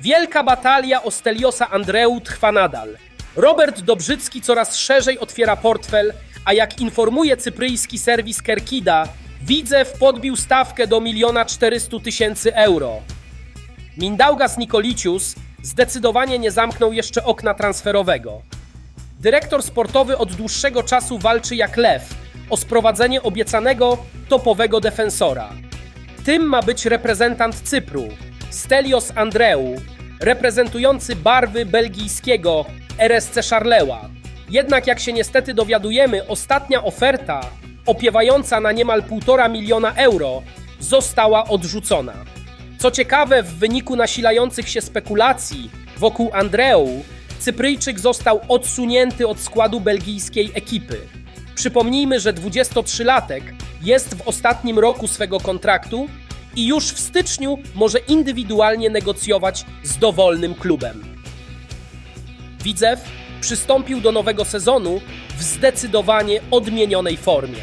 Wielka batalia o Steliosa Andreu trwa nadal. Robert Dobrzycki coraz szerzej otwiera portfel, a jak informuje cypryjski serwis Kerkida, Widzew podbił stawkę do 1 400 tysięcy euro. Mindaugas Nikolicius zdecydowanie nie zamknął jeszcze okna transferowego. Dyrektor sportowy od dłuższego czasu walczy jak lew o sprowadzenie obiecanego topowego defensora. Tym ma być reprezentant Cypru, Stelios Andreu, reprezentujący barwy belgijskiego RSC Charleroi. Jednak jak się niestety dowiadujemy, ostatnia oferta, opiewająca na niemal 1,5 miliona euro, została odrzucona. Co ciekawe, w wyniku nasilających się spekulacji wokół Andreu, Cypryjczyk został odsunięty od składu belgijskiej ekipy. Przypomnijmy, że 23-latek jest w ostatnim roku swego kontraktu i już w styczniu może indywidualnie negocjować z dowolnym klubem. Widzew przystąpił do nowego sezonu w zdecydowanie odmienionej formie.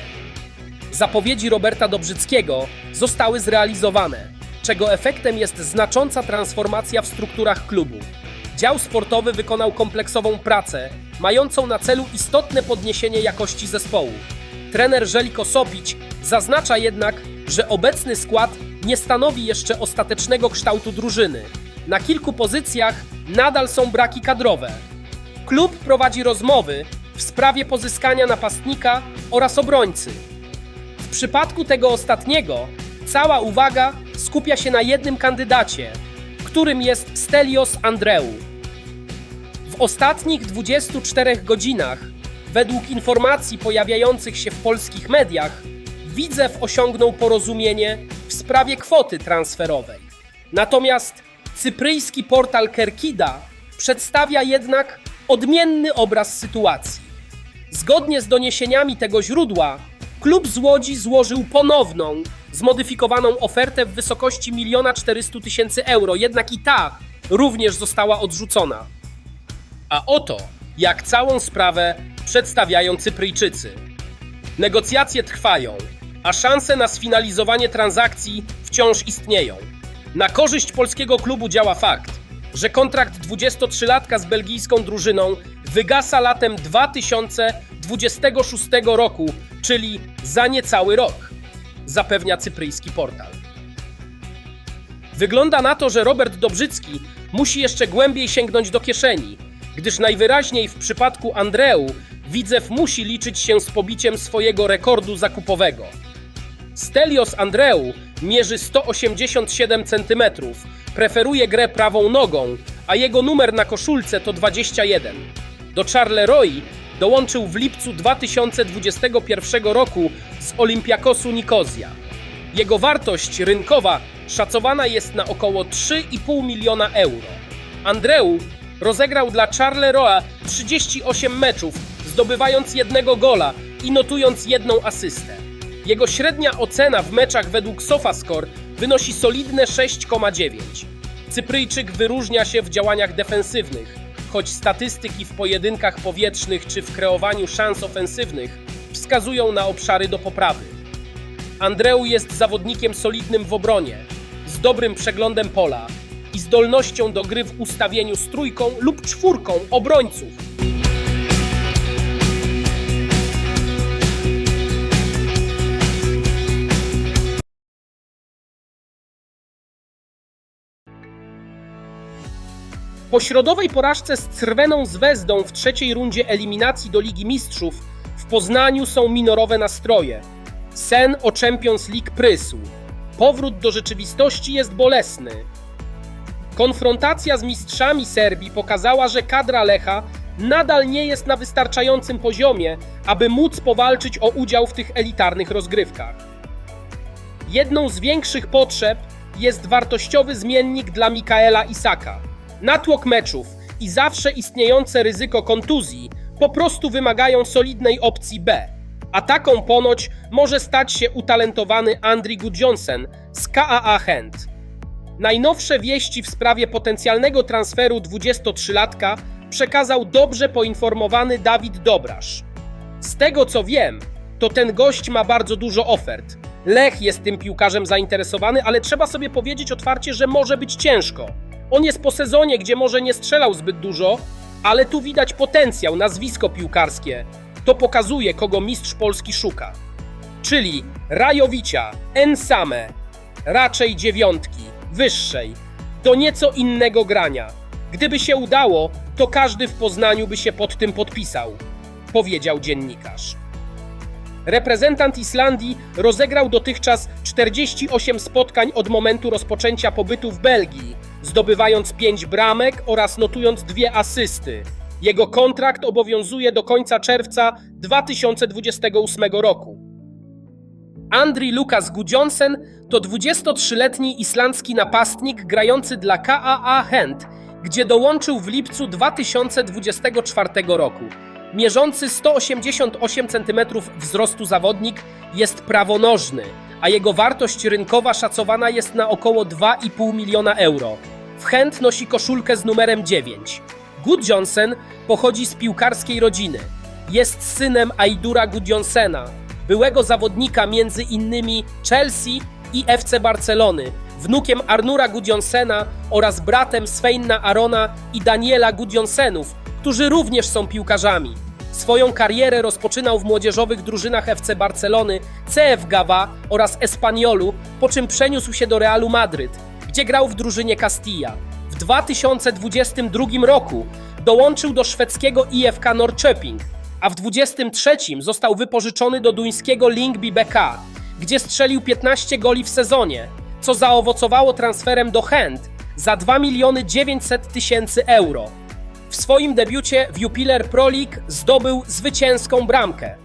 Zapowiedzi Roberta Dobrzyckiego zostały zrealizowane, czego efektem jest znacząca transformacja w strukturach klubu. Dział sportowy wykonał kompleksową pracę, mającą na celu istotne podniesienie jakości zespołu. Trener Żeliko Sopić zaznacza jednak, że obecny skład nie stanowi jeszcze ostatecznego kształtu drużyny. Na kilku pozycjach nadal są braki kadrowe. Klub prowadzi rozmowy w sprawie pozyskania napastnika oraz obrońcy. W przypadku tego ostatniego cała uwaga skupia się na jednym kandydacie, którym jest Stelios Andreu. W ostatnich 24 godzinach, według informacji pojawiających się w polskich mediach, Widzew osiągnął porozumienie w sprawie kwoty transferowej. Natomiast cypryjski portal Kerkida przedstawia jednak odmienny obraz sytuacji. Zgodnie z doniesieniami tego źródła, klub z Łodzi złożył ponowną, zmodyfikowaną ofertę w wysokości 1 400 tysięcy euro, jednak i ta również została odrzucona. A oto, jak całą sprawę przedstawiają Cypryjczycy. Negocjacje trwają, a szanse na sfinalizowanie transakcji wciąż istnieją. Na korzyść polskiego klubu działa fakt, że kontrakt 23-latka z belgijską drużyną wygasa latem 2026 roku, czyli za niecały rok, zapewnia cypryjski portal. Wygląda na to, że Robert Dobrzycki musi jeszcze głębiej sięgnąć do kieszeni, gdyż najwyraźniej w przypadku Andreu Widzew musi liczyć się z pobiciem swojego rekordu zakupowego. Stelios Andreu mierzy 187 cm, preferuje grę prawą nogą, a jego numer na koszulce to 21. Do Charleroi dołączył w lipcu 2021 roku z Olympiakosu Nikozja. Jego wartość rynkowa szacowana jest na około 3,5 miliona euro. Andreu rozegrał dla Charleroi 38 meczów, zdobywając jednego gola i notując jedną asystę. Jego średnia ocena w meczach według SofaScore wynosi solidne 6,9. Cypryjczyk wyróżnia się w działaniach defensywnych, choć statystyki w pojedynkach powietrznych czy w kreowaniu szans ofensywnych wskazują na obszary do poprawy. Andreu jest zawodnikiem solidnym w obronie, z dobrym przeglądem pola i zdolnością do gry w ustawieniu z trójką lub czwórką obrońców. Po środowej porażce z Crweną Zvezdą w trzeciej rundzie eliminacji do Ligi Mistrzów w Poznaniu są minorowe nastroje. Sen o Champions League prysł. Powrót do rzeczywistości jest bolesny. Konfrontacja z mistrzami Serbii pokazała, że kadra Lecha nadal nie jest na wystarczającym poziomie, aby móc powalczyć o udział w tych elitarnych rozgrywkach. Jedną z większych potrzeb jest wartościowy zmiennik dla Mikaela Isaka. Natłok meczów i zawsze istniejące ryzyko kontuzji po prostu wymagają solidnej opcji B. A taką ponoć może stać się utalentowany Andri Gudjonsen z KAA Chęt. Najnowsze wieści w sprawie potencjalnego transferu 23-latka przekazał dobrze poinformowany Dawid Dobrasz. Z tego co wiem, to ten gość ma bardzo dużo ofert. Lech jest tym piłkarzem zainteresowany, ale trzeba sobie powiedzieć otwarcie, że może być ciężko. On jest po sezonie, gdzie może nie strzelał zbyt dużo, ale tu widać potencjał, nazwisko piłkarskie. To pokazuje, kogo mistrz Polski szuka. Czyli Rajowicia, Ensame, raczej dziewiątki, wyższej, do nieco innego grania. Gdyby się udało, to każdy w Poznaniu by się pod tym podpisał, powiedział dziennikarz. Reprezentant Islandii rozegrał dotychczas 48 spotkań od momentu rozpoczęcia pobytu w Belgii, zdobywając 5 bramek oraz notując dwie asysty. Jego kontrakt obowiązuje do końca czerwca 2028 roku. Andri Lukas Gudjonsen to 23-letni islandzki napastnik grający dla KAA Hent, gdzie dołączył w lipcu 2024 roku. Mierzący 188 cm wzrostu zawodnik jest prawonożny, a jego wartość rynkowa szacowana jest na około 2,5 miliona euro. W nosi koszulkę z numerem 9. Gudjonsen pochodzi z piłkarskiej rodziny. Jest synem Aidura Gudjonsena, byłego zawodnika między innymi Chelsea i FC Barcelony, wnukiem Arnura Gudjonsena oraz bratem Sveinna Arona i Daniela Gudjonsenów, którzy również są piłkarzami. Swoją karierę rozpoczynał w młodzieżowych drużynach FC Barcelony, CF Gava oraz Espaniolu, po czym przeniósł się do Realu Madryt, gdzie grał w drużynie Castilla. W 2022 roku dołączył do szwedzkiego IFK Norrköping, a w 23 został wypożyczony do duńskiego Lingby BK, gdzie strzelił 15 goli w sezonie, co zaowocowało transferem do Chęt za 2 miliony 900 tysięcy euro. W swoim debiucie w Jupiler Pro League zdobył zwycięską bramkę.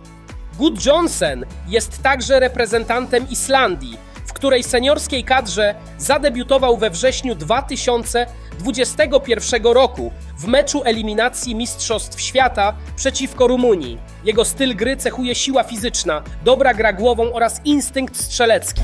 Good Johnson jest także reprezentantem Islandii, w której seniorskiej kadrze zadebiutował we wrześniu 2021 roku w meczu eliminacji Mistrzostw Świata przeciwko Rumunii. Jego styl gry cechuje siła fizyczna, dobra gra głową oraz instynkt strzelecki.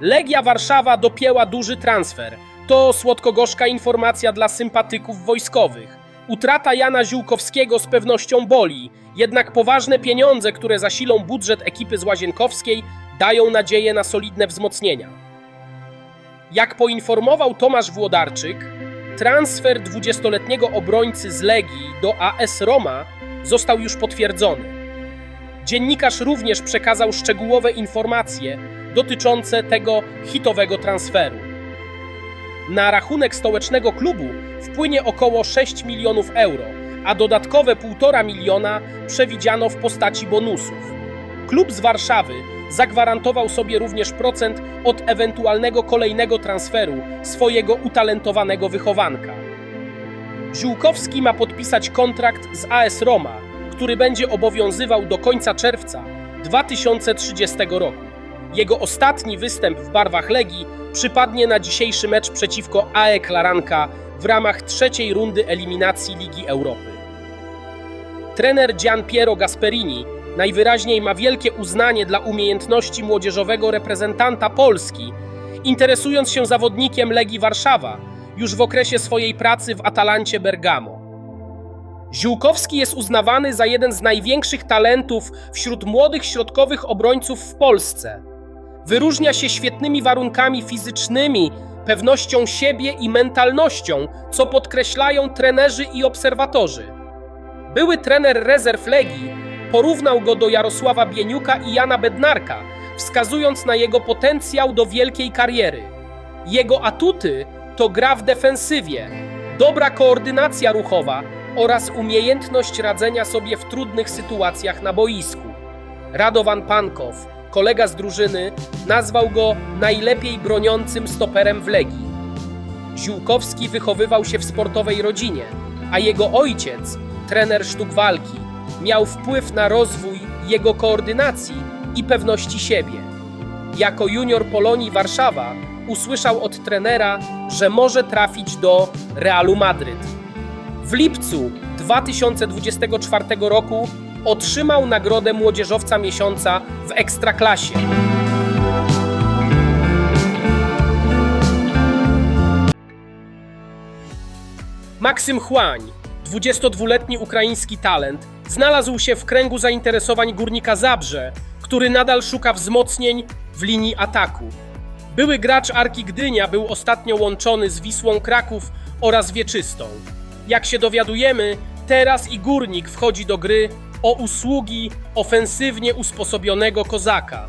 Legia Warszawa dopięła duży transfer. To słodko-gorzka informacja dla sympatyków wojskowych. Utrata Jana Ziółkowskiego z pewnością boli, jednak poważne pieniądze, które zasilą budżet ekipy z Łazienkowskiej, dają nadzieję na solidne wzmocnienia. Jak poinformował Tomasz Włodarczyk, transfer 20-letniego obrońcy z Legii do AS Roma został już potwierdzony. Dziennikarz również przekazał szczegółowe informacje dotyczące tego hitowego transferu. Na rachunek stołecznego klubu wpłynie około 6 milionów euro, a dodatkowe 1,5 miliona przewidziano w postaci bonusów. Klub z Warszawy zagwarantował sobie również procent od ewentualnego kolejnego transferu swojego utalentowanego wychowanka. Ziółkowski ma podpisać kontrakt z AS Roma, który będzie obowiązywał do końca czerwca 2030 roku. Jego ostatni występ w barwach Legii przypadnie na dzisiejszy mecz przeciwko AE Klaranka w ramach trzeciej rundy eliminacji Ligi Europy. Trener Gian Piero Gasperini najwyraźniej ma wielkie uznanie dla umiejętności młodzieżowego reprezentanta Polski, interesując się zawodnikiem Legii Warszawa już w okresie swojej pracy w Atalancie Bergamo. Ziółkowski jest uznawany za jeden z największych talentów wśród młodych środkowych obrońców w Polsce. Wyróżnia się świetnymi warunkami fizycznymi, pewnością siebie i mentalnością, co podkreślają trenerzy i obserwatorzy. Były trener rezerw Legii porównał go do Jarosława Bieniuka i Jana Bednarka, wskazując na jego potencjał do wielkiej kariery. Jego atuty to gra w defensywie, dobra koordynacja ruchowa oraz umiejętność radzenia sobie w trudnych sytuacjach na boisku. Radovan Pankow, kolega z drużyny, nazwał go najlepiej broniącym stoperem w Legii. Ziółkowski wychowywał się w sportowej rodzinie, a jego ojciec, trener sztuk walki, miał wpływ na rozwój jego koordynacji i pewności siebie. Jako junior Polonii Warszawa usłyszał od trenera, że może trafić do Realu Madryt. W lipcu 2024 roku otrzymał nagrodę Młodzieżowca Miesiąca w Ekstraklasie. Maksym Chłań, 22-letni ukraiński talent, znalazł się w kręgu zainteresowań Górnika Zabrze, który nadal szuka wzmocnień w linii ataku. Były gracz Arki Gdynia był ostatnio łączony z Wisłą Kraków oraz Wieczystą. Jak się dowiadujemy, teraz i Górnik wchodzi do gry o usługi ofensywnie usposobionego kozaka.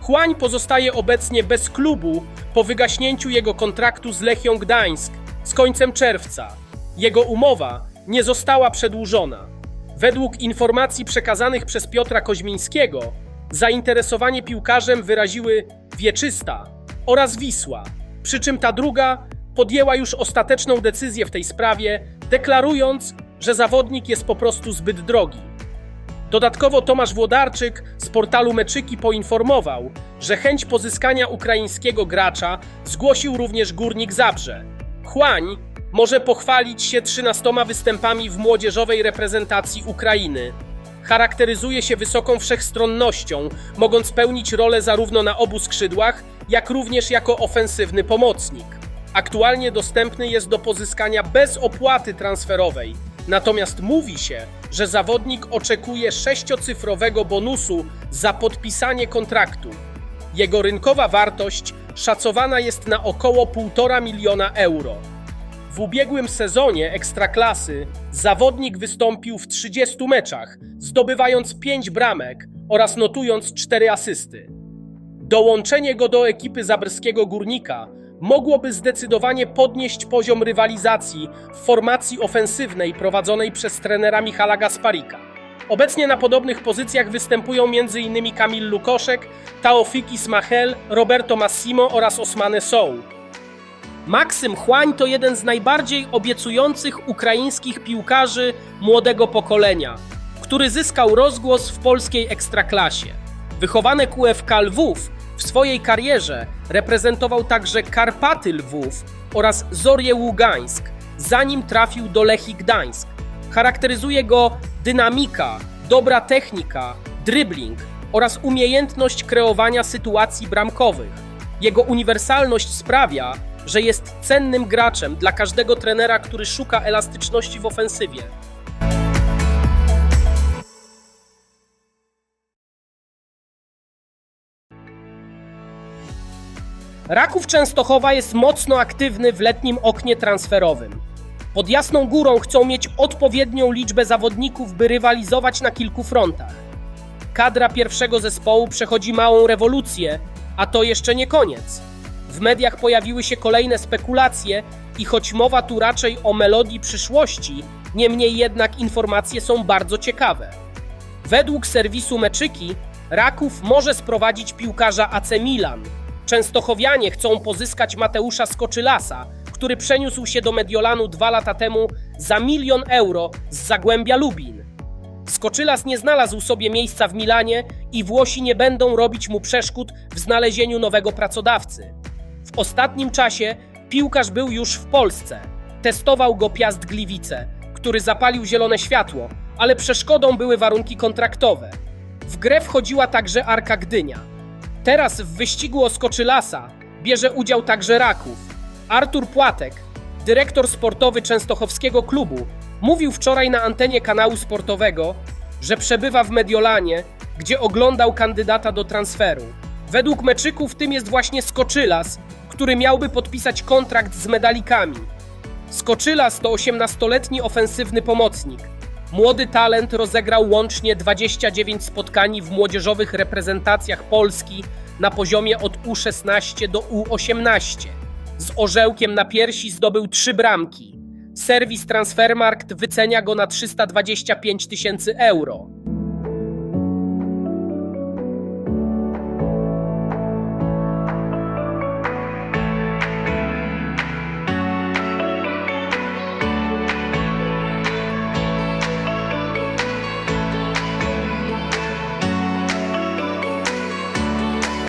Chłań pozostaje obecnie bez klubu po wygaśnięciu jego kontraktu z Lechią Gdańsk z końcem czerwca. Jego umowa nie została przedłużona. Według informacji przekazanych przez Piotra Koźmińskiego, zainteresowanie piłkarzem wyraziły Wieczysta oraz Wisła, przy czym ta druga podjęła już ostateczną decyzję w tej sprawie, deklarując, że zawodnik jest po prostu zbyt drogi. Dodatkowo Tomasz Włodarczyk z portalu Meczyki poinformował, że chęć pozyskania ukraińskiego gracza zgłosił również Górnik Zabrze. Chłań może pochwalić się 13 występami w młodzieżowej reprezentacji Ukrainy. Charakteryzuje się wysoką wszechstronnością, mogąc pełnić rolę zarówno na obu skrzydłach, jak również jako ofensywny pomocnik. Aktualnie dostępny jest do pozyskania bez opłaty transferowej. Natomiast mówi się, że zawodnik oczekuje sześciocyfrowego bonusu za podpisanie kontraktu. Jego rynkowa wartość szacowana jest na około 1,5 miliona euro. W ubiegłym sezonie Ekstraklasy zawodnik wystąpił w 30 meczach, zdobywając 5 bramek oraz notując 4 asysty. Dołączenie go do ekipy zabrskiego górnika mogłoby zdecydowanie podnieść poziom rywalizacji w formacji ofensywnej prowadzonej przez trenera Michala Gasparika. Obecnie na podobnych pozycjach występują m.in. Kamil Lukoszek, Taofikis Machel, Roberto Massimo oraz Osmane Soł. Maksym Chłań to jeden z najbardziej obiecujących ukraińskich piłkarzy młodego pokolenia, który zyskał rozgłos w polskiej ekstraklasie. Wychowanek UFK Lwów swojej karierze reprezentował także Karpaty Lwów oraz Zorię Ługańsk, zanim trafił do Lechii Gdańsk. Charakteryzuje go dynamika, dobra technika, dribbling oraz umiejętność kreowania sytuacji bramkowych. Jego uniwersalność sprawia, że jest cennym graczem dla każdego trenera, który szuka elastyczności w ofensywie. Raków Częstochowa jest mocno aktywny w letnim oknie transferowym. Pod Jasną Górą chcą mieć odpowiednią liczbę zawodników, by rywalizować na kilku frontach. Kadra pierwszego zespołu przechodzi małą rewolucję, a to jeszcze nie koniec. W mediach pojawiły się kolejne spekulacje i choć mowa tu raczej o melodii przyszłości, niemniej jednak informacje są bardzo ciekawe. Według serwisu Meczyki Raków może sprowadzić piłkarza AC Milan. Częstochowianie chcą pozyskać Mateusza Skoczylasa, który przeniósł się do Mediolanu dwa lata temu za milion euro z Zagłębia Lubin. Skoczylas nie znalazł sobie miejsca w Milanie i Włosi nie będą robić mu przeszkód w znalezieniu nowego pracodawcy. W ostatnim czasie piłkarz był już w Polsce. Testował go Piast Gliwice, który zapalił zielone światło, ale przeszkodą były warunki kontraktowe. W grę wchodziła także Arka Gdynia. Teraz w wyścigu o Skoczylasa bierze udział także Raków. Artur Płatek, dyrektor sportowy Częstochowskiego klubu, mówił wczoraj na antenie kanału sportowego, że przebywa w Mediolanie, gdzie oglądał kandydata do transferu. Według meczyków tym jest właśnie Skoczylas, który miałby podpisać kontrakt z medalikami. Skoczylas to 18-letni ofensywny pomocnik. Młody talent rozegrał łącznie 29 spotkań w młodzieżowych reprezentacjach Polski na poziomie od U16 do U18. Z orzełkiem na piersi zdobył trzy bramki. Serwis Transfermarkt wycenia go na 325 tysięcy euro.